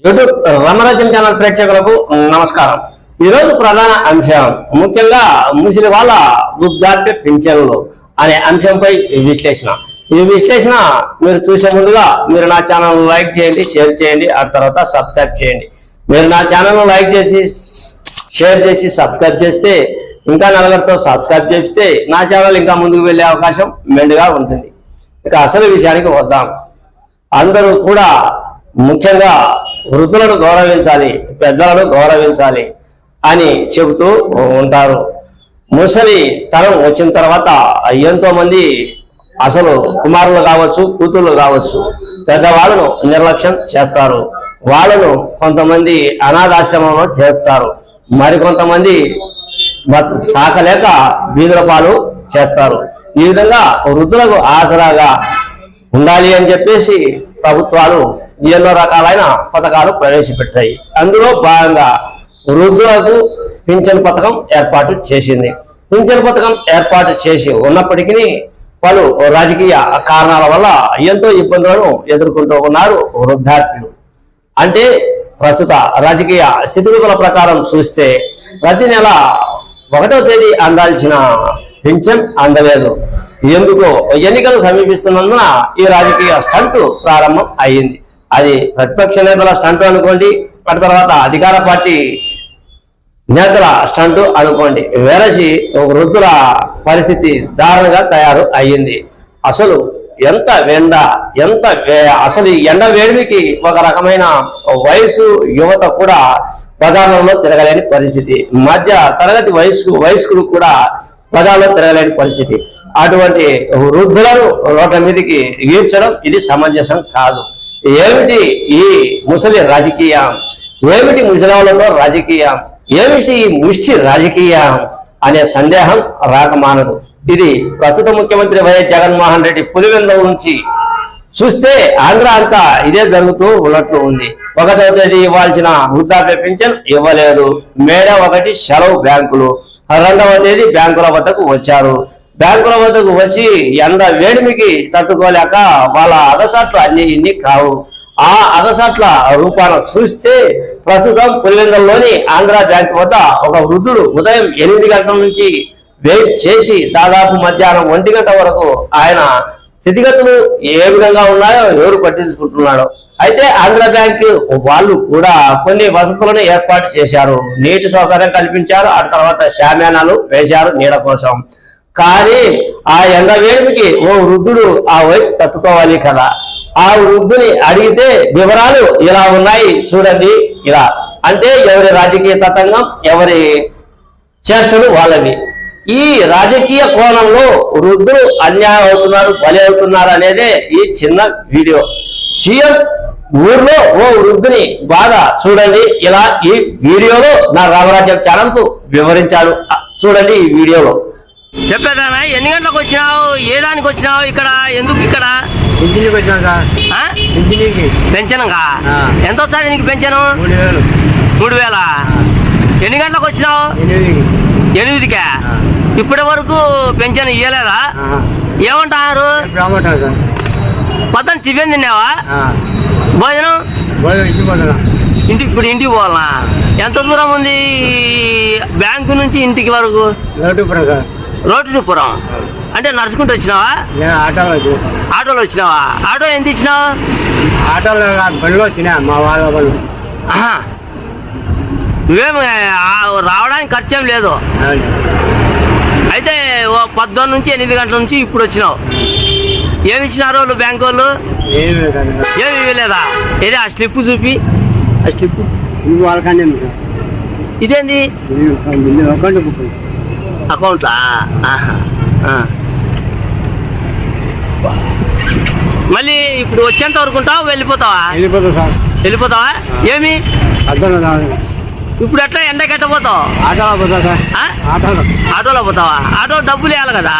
YouTube Ramarajyam channel ప్రేక్షకులకు నమస్కారం. ఈ రోజు ప్రధాన అంశం ముఖ్యంగా ముసలి వాళ్ళ వృద్ధాప్య పింఛన్లు అనే అంశంపై విశ్లేషణ. ఈ విశ్లేషణ మీరు చూసే ముందుగా మీరు నా ఛానల్ లైక్ చేయండి షేర్ చేయండి ఆ తర్వాత సబ్స్క్రైబ్ చేయండి. మీరు నా ఛానల్ లైక్ చేసి షేర్ చేసి సబ్స్క్రైబ్ చేస్తే ఇంకా నలుగురితో సబ్స్క్రైబ్ చేస్తే నా ఛానల్ ఇంకా ముందుకు వెళ్ళే అవకాశం మెండుగా ఉంటుంది. ఇక అసలు విషయానికి వద్దాం. అందరూ కూడా ముఖ్యంగా వృద్ధులను గౌరవించాలి పెద్దలను గౌరవించాలి అని చెబుతూ ఉంటారు. ముసలి తరం వచ్చిన తర్వాత ఎంతో మంది అసలు కుమారులు కావచ్చు కూతుళ్ళు కావచ్చు పెద్దవాళ్ళను నిర్లక్ష్యం చేస్తారు. వాళ్ళను కొంతమంది అనాథాశ్రమంలో చేస్తారు. మరికొంతమంది బత- సాకలేక బీదుల పాలు చేస్తారు. ఈ విధంగా వృద్ధులకు ఆసరాగా ఉండాలి అని చెప్పేసి ప్రభుత్వాలు ఎన్నో రకాలైన పథకాలు ప్రవేశపెట్టాయి. అందులో భాగంగా వృద్ధులకు పింఛన్ పథకం ఏర్పాటు చేసింది. పింఛన్ పథకం ఏర్పాటు చేసి ఉన్నప్పటికీ పలు రాజకీయ కారణాల వల్ల ఎంతో ఇబ్బందులను ఎదుర్కొంటూ ఉన్నారు వృద్ధాప్యులు. అంటే ప్రస్తుత రాజకీయ స్థితిగతుల ప్రకారం చూస్తే ప్రతి నెల ఒకటో తేదీ అందాల్సిన పింఛన్ అందలేదు. ఎందుకో ఎన్నికలు సమీపిస్తున్నందున ఈ రాజకీయ స్టంట్ ప్రారంభం అయ్యింది. అది ప్రతిపక్ష నేతల స్టంట్ అనుకోండి అటు తర్వాత అధికార పార్టీ నేతల స్టంట్ అనుకోండి. వెరసి వృద్ధుల పరిస్థితి దారుణంగా తయారు అయ్యింది. అసలు ఎంత వెండ ఎంత అసలు ఎండ వేడిమికి ఒక రకమైన వయసు యువత కూడా బజార్లలో తిరగలేని పరిస్థితి. మధ్య తరగతి వయసు వయస్కులు కూడా బజార్లో తిరగలేని పరిస్థితి. అటువంటి వృద్ధులను రోడ్ల మీదకి ఈడ్చడం ఇది సమంజసం కాదు. ఏమిటి ఈ ముసలి రాజకీయం? ఏమిటి ముసలావులతో రాజకీయం? ఏమిటి ఈ ముష్టి రాజకీయం? అనే సందేహం రాకమానదు. ఇది ప్రస్తుత ముఖ్యమంత్రి వైఎస్ జగన్మోహన్ రెడ్డి పులివెందుల నుంచి. చూస్తే ఆంధ్ర అంతా ఇదే జరుగుతూ ఉన్నట్లు ఉంది. ఒకటో తేదీ ఇవ్వాల్సిన వృద్ధాప్య పింఛన్ ఇవ్వలేదు. మేడ ఒకటి సెలవు బ్యాంకులు. రెండవ తేదీ బ్యాంకుల వద్దకు వచ్చారు. బ్యాంకుల వద్దకు వచ్చి ఎండ వేడిమికి తట్టుకోలేక వాళ్ళ అగసాట్లు అన్ని ఇన్ని కావు. ఆ అగసాట్ల రూపాన చూస్తే ప్రస్తుతం పులివెందుల్లోని ఆంధ్ర బ్యాంక్ వద్ద ఒక వృద్ధుడు ఉదయం ఎనిమిది గంటల నుంచి వెయిట్ చేసి దాదాపు మధ్యాహ్నం ఒంటి గంట వరకు ఆయన స్థితిగతులు ఏ విధంగా ఉన్నాయో ఎవరు పట్టించుకుంటున్నాడో. అయితే ఆంధ్ర బ్యాంక్ వాళ్ళు కూడా కొన్ని వసతులను ఏర్పాటు చేశారు. నీటి సౌకర్యం కల్పించారు. ఆ తర్వాత శామ్యానాలు వేశారు నీడ కోసం. కానీ ఆ ఎండ వేడిమికి ఓ వృద్ధుడు ఆ వయసు తట్టుకోవాలి కదా. ఆ వృద్ధుని అడిగితే వివరాలు ఇలా ఉన్నాయి చూడండి ఇలా. అంటే ఎవరి రాజకీయ తతంగం ఎవరి చేష్టలు వాళ్ళవి. ఈ రాజకీయ కోణంలో వృద్ధులు అన్యాయం అవుతున్నారు బలి అవుతున్నారు అనేదే ఈ చిన్న వీడియో. సీఎం ఊర్లో ఓ వృద్ధుని బాధ చూడండి ఇలా ఈ వీడియోలో నా రామరాజ్యం ఛానల్కు వివరించాడు చూడండి ఈ వీడియోలో. చెప్పేదానా ఎన్ని గంటలకు వచ్చినావు? ఏ దానికి వచ్చినావు ఇక్కడ? ఎందుకు ఇక్కడ? సార్. పెన్షన్గా ఆ. ఎంత వస్తుంది నీకు పెన్షన్ మూడు వేలు. ఎన్ని గంటలకు వచ్చినావు? ఎనిమిదికి. ఇప్పటి వరకు పెన్షన్ ఇయ్యలేదా. ఏమంటారు? పొద్దున టిఫిన్ తిన్నావా. భోజనం? ఇంటికి ఇప్పుడు ఇంటికి పోవాలా ఎంత దూరం ఉంది? బ్యాంకు నుంచి ఇంటికి వరకు? రోడ్డుపురం అంటే నడుచుకుంటూ వచ్చినావా? నేను ఆటోలో ఆటోలో వచ్చినావా? ఆటో ఎంత ఇచ్చినావు ఆటోలో కాదు, బండిలో వచ్చినా మా వాళ్ళ బండ్లు. ఆహా. నువ్వేం ఆ, రావడానికి ఖర్చేం లేదు. అవును. అయితే ఓ పద్దొన్న నుంచి ఎనిమిది గంటల నుంచి ఇప్పుడు వచ్చినావు. ఏమి ఇచ్చినారు వాళ్ళు బ్యాంకు వాళ్ళు? ఏమీ లేదు ఇవ్వలేదా? ఏదే ఆ స్లిప్ చూపి? ఆ స్లిప్ ఇది వాళ్ళకనే ఉంది సార్ ఇదేంది? ఇది ఒక- ఇది బుక్ అకౌంట్లా. ఆ. మళ్ళీ ఇప్పుడు వచ్చేంత వరకు ఉంటావా? వెళ్ళిపోతావా? వెళ్ళిపోతా సార్. వెళ్ళిపోతావా? ఏమి? ఇప్పుడు ఎట్లా ఎండకి ఎట్ట పోతావు? ఆటోలో పోతా సార్. ఆ? ఆటోలో. ఆటోలో పోతావా? ఆటో డబ్బులు వేయాలి కదా.